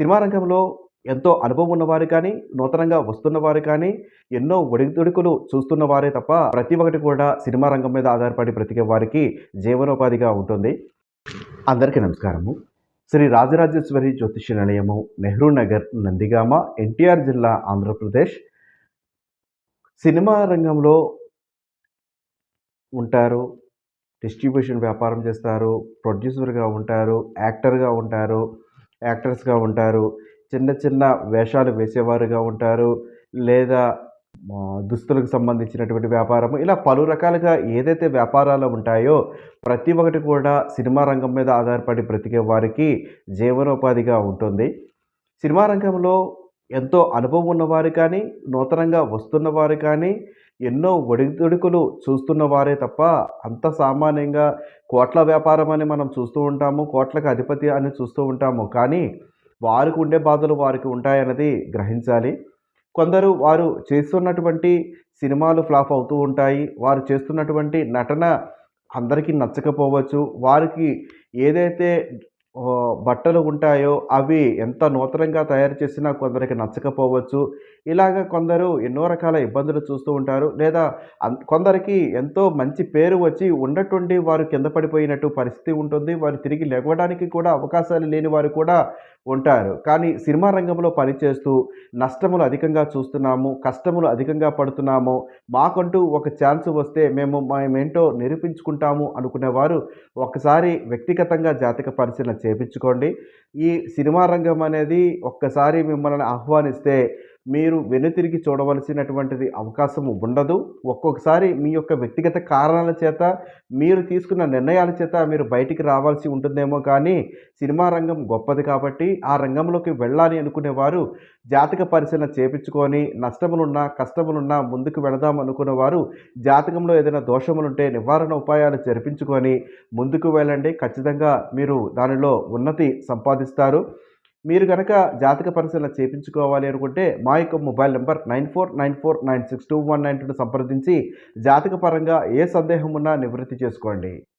Cinema రంగంలో ఎంతో అనుభవం ఉన్నవారు కానీ, నూతనంగా వస్తున్నవారు కానీ, ఎన్నో ఒడిదుడుకులు చూస్తున్న వారే తప్ప, ప్రతి ఒక్కటి కూడా సినిమా రంగం మీద ఆధారపడి బ్రతికే వారికి జీవనోపాధిగా ఉంటుంది. అందరికీ నమస్కారము. శ్రీ రాజరాజేశ్వరి జ్యోతిష్య నిలయము, నెహ్రూ నగర్, నందిగామ, ఎన్టీఆర్ జిల్లా, ఆంధ్రప్రదేశ్. సినిమా రంగంలో ఉంటారు. డిస్ట్రిబ్యూషన్ వ్యాపారం చేస్తారు. ప్రొడ్యూసర్‌గా ఉంటారు. యాక్టర్‌గా ఉంటారు. యాక్టర్స్‌గా ఉంటారు. చిన్న చిన్న వేషాలు వేసేవారుగా ఉంటారు. లేదా దుస్తులకు సంబంధించినటువంటి వ్యాపారము. ఇలా పలు రకాలుగా ఏదైతే వ్యాపారాలు ఉంటాయో, ప్రతి ఒక్కటి కూడా సినిమా రంగం మీద ఆధారపడి బ్రతికే వారికి జీవనోపాధిగా ఉంటుంది. సినిమా రంగంలో ఎంతో అనుభవం ఉన్నవారు కానీ, నూతనంగా వస్తున్నవారు కానీ, ఎన్నో ఒడిదుడుకులు చూస్తున్న వారే తప్ప, అంత సామాన్యంగా కోట్ల వ్యాపారం అని మనం చూస్తూ ఉంటాము. కోట్లకు అధిపతి అని చూస్తూ ఉంటాము. కానీ, వారికి ఉండే బాధలు వారికి ఉంటాయన్నది గ్రహించాలి. కొందరు వారు చేస్తున్నటువంటి సినిమాలు ఫ్లాప్ అవుతూ ఉంటాయి. వారు చేస్తున్నటువంటి నటన అందరికీ నచ్చకపోవచ్చు. వారికి ఏదైతే బట్టలు ఉంటాయో అవి ఎంత నూతనంగా తయారు చేసినా కొందరికి నచ్చకపోవచ్చు. ఇలాగ కొందరు ఎన్నో రకాల ఇబ్బందులు చూస్తూ ఉంటారు. లేదా కొందరికి ఎంతో మంచి పేరు వచ్చి ఉన్నట్టుండి వారు కింద పడిపోయినట్టు పరిస్థితి ఉంటుంది. వారు తిరిగి లెగవడానికి కూడా అవకాశాలు లేని వారు కూడా ఉంటారు. కానీ సినిమా రంగంలో పనిచేస్తూ నష్టములు అధికంగా చూస్తున్నాము. కష్టములు అధికంగా పడుతున్నాము. మాకంటూ ఒక ఛాన్స్ వస్తే మేము మేమేంటో నిరూపించుకుంటాము అనుకునేవారు ఒక్కసారి వ్యక్తిగతంగా జాతక పరిశీలన చేపించుకోండి. ఈ సినిమా రంగం అనేది ఒక్కసారి మిమ్మల్ని ఆహ్వానిస్తే మీరు వెనుతిరిగి చూడవలసినటువంటిది అవకాశం ఉండదు. ఒక్కొక్కసారి మీ యొక్క వ్యక్తిగత కారణాల చేత, మీరు తీసుకున్న నిర్ణయాల చేత మీరు బయటికి రావాల్సి ఉంటుందేమో కానీ, సినిమా రంగం గొప్పది కాబట్టి, ఆ రంగంలోకి వెళ్ళాలి అనుకునేవారు జాతక పరిశీలన చేపించుకొని, నష్టములున్నా, కష్టములున్నా ముందుకు వెళదాం అనుకునేవారు జాతకంలో ఏదైనా దోషములుంటే నివారణ ఉపాయాలు జరిపించుకొని ముందుకు వెళ్ళండి. ఖచ్చితంగా మీరు దానిలో ఉన్నతి సంపాదిస్తారు. మీరు కనుక జాతక పరిశీలన చేపించుకోవాలి అనుకుంటే, మా యొక్క మొబైల్ నంబర్ 9494962192ను సంప్రదించి జాతక పరంగా ఏ సందేహం ఉన్నా నివృత్తి చేసుకోండి.